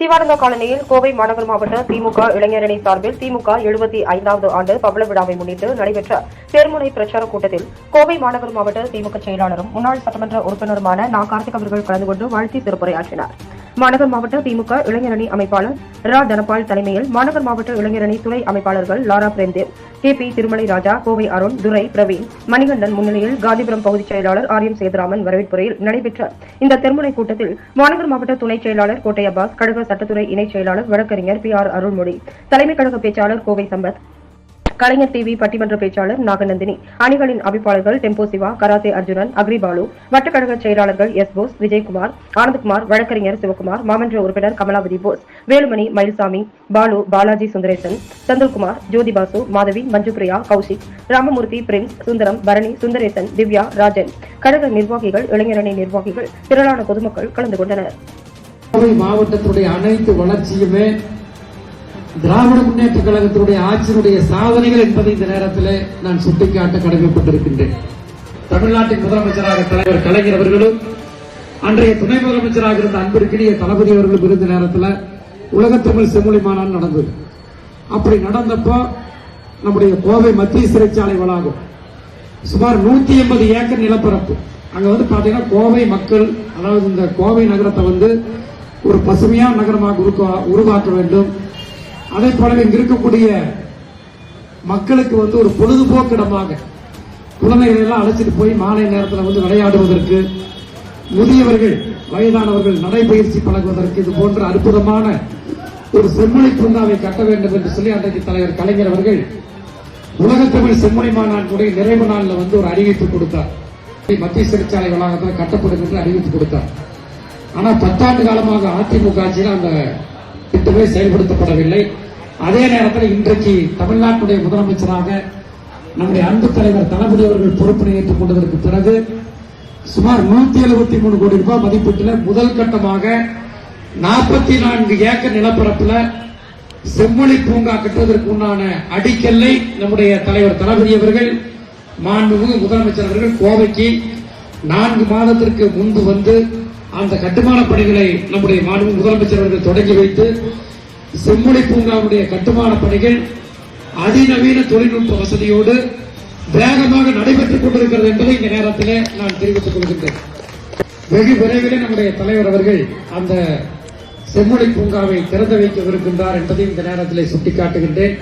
சிவானந்த காலனியில் கோவை மாநகர் மாவட்ட திமுக இளைஞரணி சார்பில் திமுக எழுபத்தி ஐந்தாவது ஆண்டு பவள விழாவை முன்னிட்டு நடைபெற்ற தேர்முனை பிரச்சார கூட்டத்தில் கோவை மாநகர் மாவட்ட திமுக செயலாளரும் முன்னாள் சட்டமன்ற உறுப்பினருமான நா. கார்த்திக் அவர்கள் கலந்து கொண்டு வாழ்த்தி திருப்புரையாற்றினார். மாநகர் மாவட்ட திமுக இளைஞரணி அமைப்பாளர் ரா. தனபால் தலைமையில் மாநகர் மாவட்ட இளைஞரணி துணை அமைப்பாளர்கள் லாரா பிரேம்தேவ் கே. பி. திருமலை ராஜா கோவை அருண் துரை பிரவீன் மணிகண்டன் முன்னிலையில் காந்திபுரம் பகுதிச் செயலாளர் ஆர். எம். சேதுராமன் வரவேற்புரையில் நடைபெற்ற இந்த தெருமுனை கூட்டத்தில் மாநகர் மாவட்ட துணை செயலாளர் கோட்டை அப்பாஸ் கழக சட்டத்துறை இணைச் செயலாளர் வழக்கறிஞர் பி. ஆர். அருள்மொழி தலைமை கழக பேச்சாளர் கோவை சம்பத் கலைஞர் டிவி பட்டிமன்ற பேச்சாளர் நாகநந்தினி அணிகளின் அமைப்பாளர்கள் டெம்போ சிவா கராத்தே அர்ஜுனன் அக்ரிபாலு வட்டக்கழக செயலாளர்கள் எஸ் போஸ் விஜயகுமார் ஆனந்த்குமார் வழக்கறிஞர் சிவகுமார் மாமன்ற உறுப்பினர் கமலாவதி போஸ் வேலுமணி மயில்சாமி பாலு பாலாஜி சுந்தரேசன் செந்தில்குமார் ஜோதிபாசு மாதவி மஞ்சுபிரியா கௌஷிக் ராமமூர்த்தி பிரின்ஸ் சுந்தரம் பரணி சுந்தரேசன் திவ்யா ராஜன் கழக நிர்வாகிகள் இளைஞரணி நிர்வாகிகள் திரளான பொதுமக்கள் கலந்து கொண்டனர். மாவட்டத்துடைய அனைத்து வளர்ச்சியுமே திராவிட முன்னேற்ற கழகத்தினுடைய ஆட்சியினுடைய சாதனைகள் என்பதை இந்த நேரத்தில் நான் சுட்டிக்காட்ட கடமைப்பட்டிருக்கின்றேன். தமிழ்நாட்டின் முதலமைச்சராக தலைவர் கலைஞர் அவர்களும் அன்றைய துணை முதலமைச்சராக இருந்த அன்பிற்கிடையே தளபதி அவர்களும் இருந்த நேரத்தில் உலகத்தமிழ் செம்மொழி மாநாடு நடந்தது. அப்படி நடந்தப்போ நம்முடைய கோவை மத்திய சிறைச்சாலை வளாகம் சுமார் நூத்தி எண்பது ஏக்கர் நிலப்பரப்பு. அங்க வந்து பாத்தீங்கன்னா கோவை மக்கள் அதாவது இந்த கோவை நகரத்தை வந்து ஒரு பசுமையான நகரமாக உருவாக்க வேண்டும். அதே போல இங்க இருக்கக்கூடிய மக்களுக்கு வந்து ஒரு பொழுதுபோக்கு இடமாக குழந்தைகளை எல்லாம் அழைச்சிட்டு போய் மாலை நேரத்தில் வந்து விளையாடுவதற்கு முதியவர்கள் வயதானவர்கள் நடைபயிற்சி பழகுவதற்கு இது போன்ற அற்புதமான ஒரு செம்மொழி பூங்காவை கட்ட வேண்டும் என்று சொல்லி அன்றைக்கு தலைவர் கலைஞர் அவர்கள் உலகத்தமிழ் செம்மொழி மாநாட்டுடைய நிறைவு நாளில் வந்து ஒரு அறிவிப்பு கொடுத்தார். மத்திய சிறைச்சாலை வளாகத்தில் கட்டப்படும் என்று அறிவிப்பு கொடுத்தார். ஆனா பத்தாண்டு காலமாக அதிமுக ஆட்சியில் அந்த திட்டமே செயல்படுத்தப்படவில்லை. அதே நேரத்தில் இன்றைக்கு தமிழ்நாட்டுடைய முதலமைச்சராக நம்முடைய அன்பு தலைவர் தளபதி அவர்கள் பொறுப்பினை ஏற்றுக் கொண்டதற்கு பிறகு சுமார் நூத்தி எழுபத்தி மூணு கோடி ரூபாய் மதிப்பீட்டில் முதல் கட்டமாக நாற்பத்தி நான்கு ஏக்கர் நிலப்பரப்புல செம்மொழி பூங்கா கட்டுவதற்கு உண்டான அடிக்கல்லை நம்முடைய தலைவர் தளபதி அவர்கள் மாண்புமிகு முதலமைச்சர் அவர்கள் கோவைக்கு நான்கு மாதத்திற்கு முன்பு வந்து அந்த கட்டுமான பணிகளை நம்முடைய மாநில முதலமைச்சர் அவர்கள் தொடங்கி வைத்து செம்மொழி பூங்காவுடைய கட்டுமான பணிகள் அதிநவீன தொழில்நுட்ப வசதியோடு வேகமாக நடைபெற்றுக் கொண்டிருக்கிறது என்பதை இந்த நேரத்தில் நான் தெரிவித்துக் கொள்கின்றேன். வெகு விரைவில் நம்முடைய தலைவர் அவர்கள் அந்த செம்மொழி பூங்காவை திறந்து வைக்கவிருக்கின்றார் என்பதை இந்த நேரத்தில் சுட்டிக்காட்டுகின்றேன்.